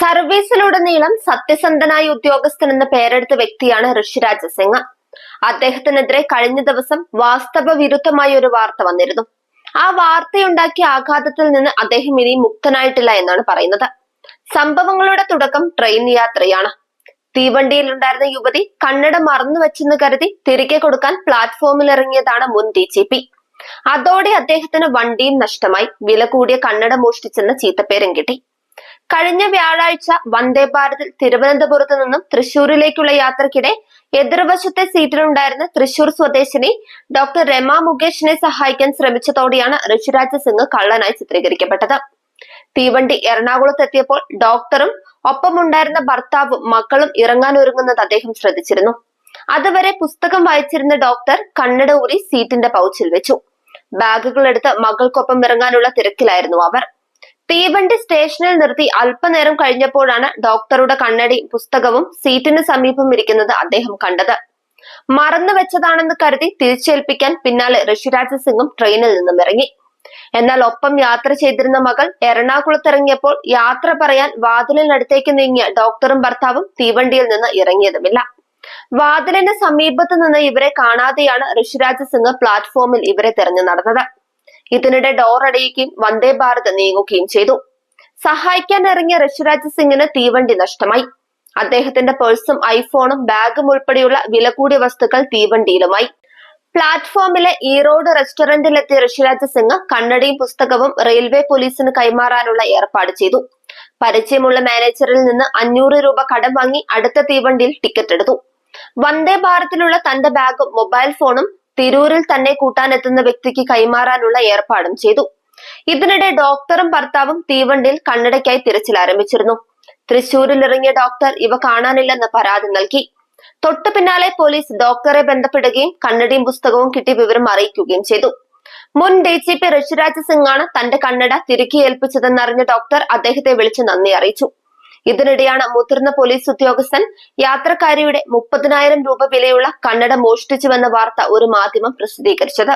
സർവീസിലുടനീളം സത്യസന്ധനായ ഉദ്യോഗസ്ഥൻ എന്ന പേരെടുത്ത വ്യക്തിയാണ് ഋഷിരാജ സിംഗ്. അദ്ദേഹത്തിനെതിരെ കഴിഞ്ഞ ദിവസം വാസ്തവ വിരുദ്ധമായ ഒരു വാർത്ത വന്നിരുന്നു. ആ വാർത്തയുണ്ടാക്കിയ ആഘാതത്തിൽ നിന്ന് അദ്ദേഹം ഇനി മുക്തനായിട്ടില്ല എന്നാണ് പറയുന്നത്. സംഭവങ്ങളുടെ തുടക്കം ട്രെയിൻ യാത്രയാണ്. തീവണ്ടിയിൽ ഉണ്ടായിരുന്ന യുവതി കണ്ണട മറന്നു വെച്ചെന്ന് കരുതി തിരികെ കൊടുക്കാൻ പ്ലാറ്റ്ഫോമിൽ ഇറങ്ങിയതാണ് മുൻ ഡി ജി പി. അതോടെ അദ്ദേഹത്തിന് വണ്ടിയും നഷ്ടമായി. വില കൂടിയ കണ്ണട മോഷ്ടിച്ചെന്ന ചീത്തപ്പേരും കിട്ടി. കഴിഞ്ഞ വ്യാഴാഴ്ച വന്ദേ ഭാരതിൽ തിരുവനന്തപുരത്ത് നിന്നും തൃശൂരിലേക്കുള്ള യാത്രക്കിടെ എതിർവശത്തെ സീറ്റിലുണ്ടായിരുന്ന തൃശൂർ സ്വദേശിനി ഡോക്ടർ രമ മുകേഷിനെ സഹായിക്കാൻ ശ്രമിച്ചതോടെയാണ് ഋഷിരാജ് സിംഗ് കള്ളനായി ചിത്രീകരിക്കപ്പെട്ടത്. തീവണ്ടി എറണാകുളത്ത് എത്തിയപ്പോൾ ഡോക്ടറും ഒപ്പമുണ്ടായിരുന്ന ഭർത്താവും മക്കളും ഇറങ്ങാൻ ഒരുങ്ങുന്നത് അദ്ദേഹം ശ്രദ്ധിച്ചിരുന്നു. അതുവരെ പുസ്തകം വായിച്ചിരുന്ന ഡോക്ടർ കണ്ണട ഊരി സീറ്റിന്റെ പൗച്ചിൽ വെച്ചു. ബാഗുകൾ എടുത്ത് മകൾക്കൊപ്പം ഇറങ്ങാനുള്ള തിരക്കിലായിരുന്നു അവർ. തീവണ്ടി സ്റ്റേഷനിൽ നിർത്തി അല്പനേരം കഴിഞ്ഞപ്പോഴാണ് ഡോക്ടറുടെ കണ്ണടി പുസ്തകവും സീറ്റിന് സമീപം ഇരിക്കുന്നത് അദ്ദേഹം കണ്ടത്. മറന്നു വെച്ചതാണെന്ന് കരുതി തിരിച്ചേൽപ്പിക്കാൻ പിന്നാലെ ഋഷിരാജ് സിംഗും ട്രെയിനിൽ നിന്നും ഇറങ്ങി. എന്നാൽ ഒപ്പം യാത്ര ചെയ്തിരുന്ന മകൾ എറണാകുളത്ത് ഇറങ്ങിയപ്പോൾ യാത്ര പറയാൻ വാതിലിനടുത്തേക്ക് നീങ്ങിയ ഡോക്ടറും ഭർത്താവും തീവണ്ടിയിൽ നിന്ന് ഇറങ്ങിയതുമില്ല. വാതിലിന് സമീപത്ത് നിന്ന് ഇവരെ കാണാതെയാണ് ഋഷിരാജ് സിംഗ് പ്ലാറ്റ്ഫോമിൽ ഇവരെ തെരഞ്ഞു നടന്നത്. ഇതിനിടെ ഡോർ അടയുകയും വന്ദേ ഭാരത് നീങ്ങുകയും ചെയ്തു. സഹായിക്കാൻ ഇറങ്ങിയ ഋഷിരാജ് സിംഗിന് തീവണ്ടി നഷ്ടമായി. അദ്ദേഹത്തിന്റെ പേഴ്സും ഐഫോണും ബാഗും ഉൾപ്പെടെയുള്ള വില കൂടിയ വസ്തുക്കൾ തീവണ്ടിയിലുമായി. പ്ലാറ്റ്ഫോമിലെ ഈറോഡ് റെസ്റ്റോറന്റിലെത്തിയ ഋഷിരാജ് സിംഗ് കണ്ണടയും പുസ്തകവും റെയിൽവേ പോലീസിന് കൈമാറാനുള്ള ഏർപ്പാട് ചെയ്തു. പരിചയമുള്ള മാനേജറിൽ നിന്ന് അഞ്ഞൂറ് രൂപ കടം വാങ്ങി അടുത്ത തീവണ്ടിയിൽ ടിക്കറ്റ് എടുത്തു. വന്ദേ ഭാരത്തിലുള്ള തന്റെ ബാഗും മൊബൈൽ ഫോണും തിരൂരിൽ തന്നെ കൂട്ടാനെത്തുന്ന വ്യക്തിക്ക് കൈമാറാനുള്ള ഏർപ്പാടും ചെയ്തു. ഇതിനിടെ ഡോക്ടറും ഭർത്താവും തീവണ്ടിയിൽ കണ്ണടയ്ക്കായി തിരച്ചിൽ ആരംഭിച്ചിരുന്നു. തൃശൂരിൽ ഇറങ്ങിയ ഡോക്ടർ ഇവ കാണാനില്ലെന്ന് പരാതി നൽകി. തൊട്ടു പിന്നാലെ പോലീസ് ഡോക്ടറെ ബന്ധപ്പെടുകയും കണ്ണടയും പുസ്തകവും കിട്ടിയ വിവരം അറിയിക്കുകയും ചെയ്തു. മുൻ ഡി ജി പി ഋഷിരാജ് ആണ് തന്റെ കണ്ണട തിരുക്കി ഏൽപ്പിച്ചതെന്നറിഞ്ഞ ഡോക്ടർ അദ്ദേഹത്തെ വിളിച്ച് നന്ദി അറിയിച്ചു. ഇതിനിടെയാണ് മുതിർന്ന പോലീസ് ഉദ്യോഗസ്ഥൻ യാത്രക്കാരിയുടെ മുപ്പതിനായിരം രൂപ വിലയുള്ള കണ്ണട മോഷ്ടിച്ചുവെന്ന വാർത്ത ഒരു മാധ്യമം പ്രസിദ്ധീകരിച്ചത്.